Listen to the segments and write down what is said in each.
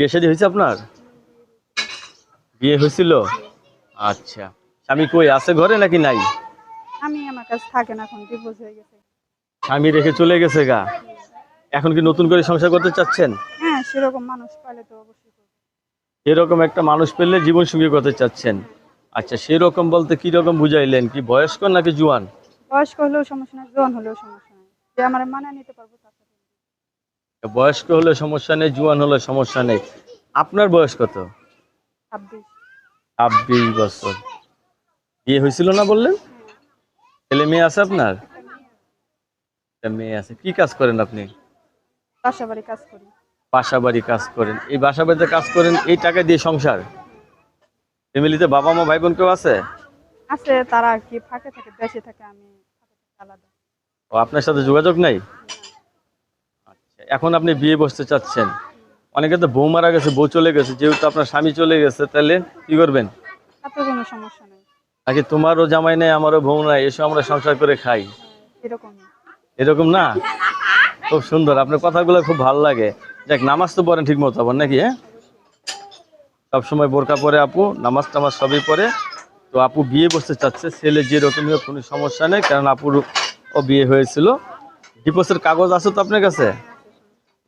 বিয়ে শাদী হয়েছে আপনার? বিয়ে হয়েছিল? আচ্ছা। স্বামী কই আছে ঘরে নাকি নাই? আমি আমার কাছে থাকে না এখন ডিভোর্স হয়ে গেছে। স্বামী রেখে চলে গেছে গা? এখন কি নতুন করে সংসার করতে চাচ্ছেন? হ্যাঁ সেরকম মানুষ পাইলে তো অবশ্যই এরকম একটা মানুষ পেলে জীবন সঙ্গী করতে চাচ্ছেন। আচ্ছা সেই রকম বলতে কি রকম বুঝাইলেন? কি বয়স্ক নাকি জুয়ান? বয়স্ক হলেও সমস্যা নেই জোয়ান হলেও সমস্যা নেই। যে আমার মানা নিতে পারব বয়স্ক হলে সমস্যা নেই জুয়ান হলে সমস্যা নেই। আপনার বয়স কত? ছাব্বিশ। বছর। বিয়ে হয়েছিল না বললেন? ছেলে মেয়ে আছে আপনার? মেয়ে আছে। কি কাজ করেন আপনি? বাসা বাড়ি কাজ করি। কাজ করেন। এই বাসা বাড়িতে কাজ করেন এই টাকা দিয়ে সংসার? ফ্যামিলিতে বাবা মা ভাই বোন কেউ আছে? আছে তারা কি ফাঁকে থাকে দেশে থাকে আমি আলাদা। ও আপনার সাথে যোগাযোগ নাই? এখন আপনি বিয়ে বসতে চাচ্ছেন। অনেকে তো বউ মারা গেছে বউ চলে গেছে যেহেতু আপনার স্বামী চলে গেছে তাহলে কি করবেন? এত কোনো সমস্যা নেই। নাকি তোমারও জামাই নেই আমারও বউ নাই এসব আমরা সংসার করে খাই? এরকম না। খুব সুন্দর আপনার কথাগুলো খুব ভালো লাগে। দেখ নামাজ তো পড়েন ঠিক মতো আবার নাকি হ্যাঁ? সবসময় বোরকা পরে আপু নামাজ টামাজ সবই পরে তো আপু বিয়ে বসতে চাচ্ছে ছেলে যেরকমই কোনো সমস্যা নেই কারণ আপুর ও বিয়ে হয়েছিল। ডিপোসের কাগজ আছে তো আপনার কাছে?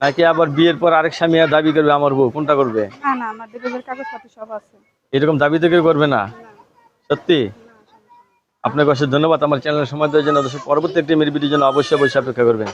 নাকি আবার বিয়ের পর আরেক স্বামী দাবি করবে আমার বউ? কোনটা করবে? না না আমার ডিভোর্সের কাগজপাতি সব আছে। এরকম দাবি তো কেউ করবে না? সত্যি? আপনাকে অবশ্যই ধন্যবাদ। আমার চ্যানেলের সময় দেওয়ার জন্য। পরবর্তী একটি মেয়ের ভিডিওর জন্য অবশ্যই অবশ্যই অপেক্ষা করবেন।